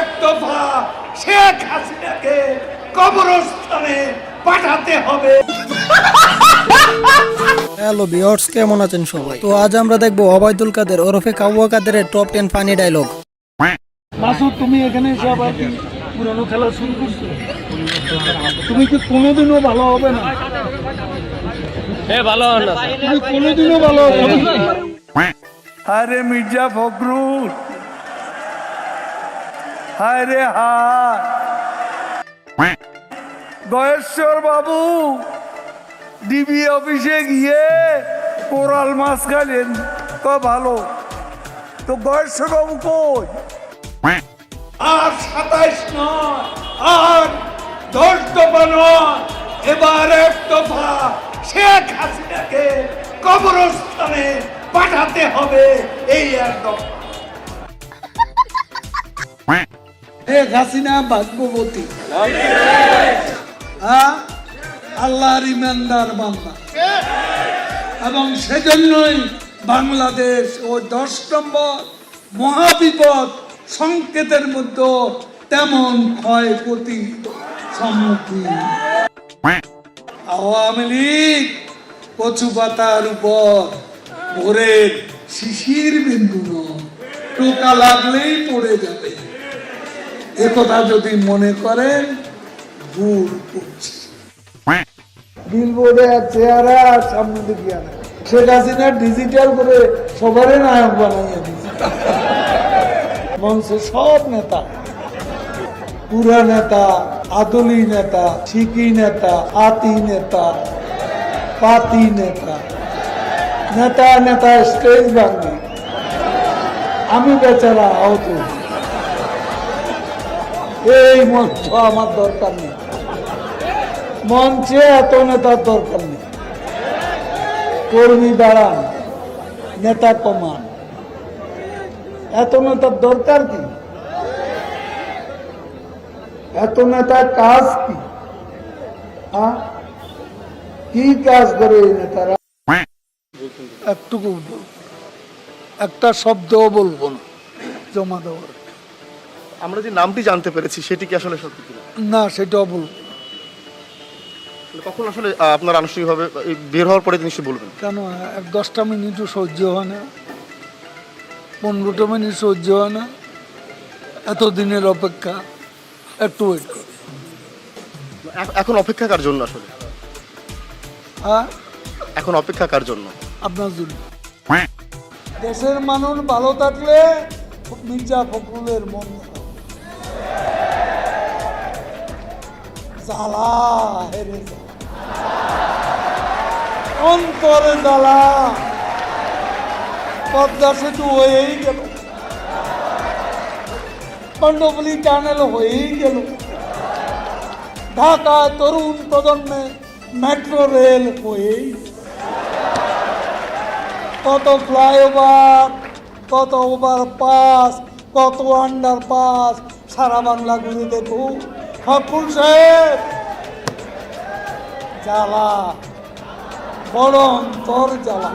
এক দফা শেখ হাসিনাকে কবরস্থানে পাঠাতে হবে। হ্যালো বিয়ার্স কেমন আছেন সবাই? তো আজ আমরা দেখব অবায়দুল কাদের ওরফে কাবুয়া কাদেরের top ten funny dialogue Masud তুমি এখানে এসে আবার কি পুরানো খেলা শুরু করছ? তুমি কি কোনোদিনও ভালো হবে না। তুমি কোনোদিনও ভালো হবে না? আরে মির্জা ফখরুল হায় রে গয়েশ্বর বাবু, ডিবি অফিসে গিয়ে কোরাল মাছ খাইলেন। ক ভালো। তো গয়েশ্বর বাবু কই? আর সাতাইশ নয়, আর দশ দফা নয়, এবার এক দফা শেখ হাসিনাকে কবরস্থানে পাঠাতে হবে। এই এক দফা। শেখ হাসিনা ভাগ্যবতী। আল্লাহর ইমানদার এবং সেজন্যই বাংলাদেশ ও দশ নম্বর মহাবিপদ সংকেতের মধ্যে তেমন ক্ষয়ক্ষতি সম্মুখীন। আওয়ামী লীগ কচু পাতার উপর ভোরের শিশির বিন্দু টোকা লাগলেই পড়ে যাবে। একথা যদি মনে করেন করছি। বিলবোর্ডে চেহারা, সামনে দিকে শেখ হাসিনা ডিজিটাল করে সবারই নায়ক দিচ্ছে মঞ্চে সব নেতা। পুরা নেতা, আদলি নেতা শিকি নেতা, আতি নেতা, পাতি নেতা। নেতা নেতা স্টেজ ভাঙি আমি বেচারা আহত এই মঞ্চ আমার দরকার নেই। মঞ্চে এত নেতার দরকার নেই। কর্মী দাঁড়ান, নেতা কমান। এত নেতার দরকার কি? এত নেতার কাজ কি? হ্যাঁ? কি কাজ করে এই নেতারা? একটুকু একটা শব্দও বলব না, জমা দেওয়ার। আমরা যে নামটি জানতে পেরেছি সেটি কি আসলে সত্যি কিনা? না সেটা। মানে কখন আসলে আপনার আনুষ্ঠানিকভাবে এই বের হওয়ার পরে নিশ্চয়ই বলবেন? কেন? এক দশটা মিনিটও সহ্য হয় না। পনেরোটা মিনিট সহ্য হয় না। এত দিনের অপেক্ষা। একটু ওয়েট করি এখন অপেক্ষা কার জন্য আসলে? হ্যাঁ? এখন অপেক্ষা কার জন্য? আপনার জন্য। দেশের মানুষ ভালো থাকলে মির্জা ফখরুলের মন জ্বালা হেরে। অন্তরে জ্বালা পদ্মা সেতু হয়েই গেল। কণ্ডবলি টানেল হয়েই গেল। ঢাকা তরুণ প্রজন্মে মেট্রো রেল হয়েই কত ফ্লাইওভার কত ওভার পাস কত আন্ডার পাস সারা বাংলা ঘুরে দেখু ফকুল সাহেব। জ্বালা। বড় অন্তর জ্বালা।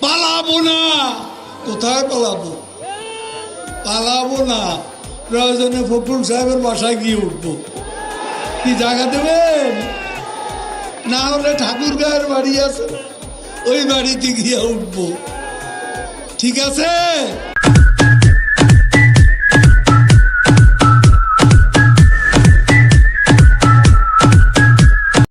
পালাবো না। কোথায় পালাবো? পালাবো না। প্রয়োজনে ফখরুল সাহেবের বাসায় গিয়ে উঠবো। কি জায়গা দেবেন? না হলে ঠাকুর গায়ের বাড়ি আছে। ওই বাড়িতে গিয়ে উঠবো। ঠিক আছে?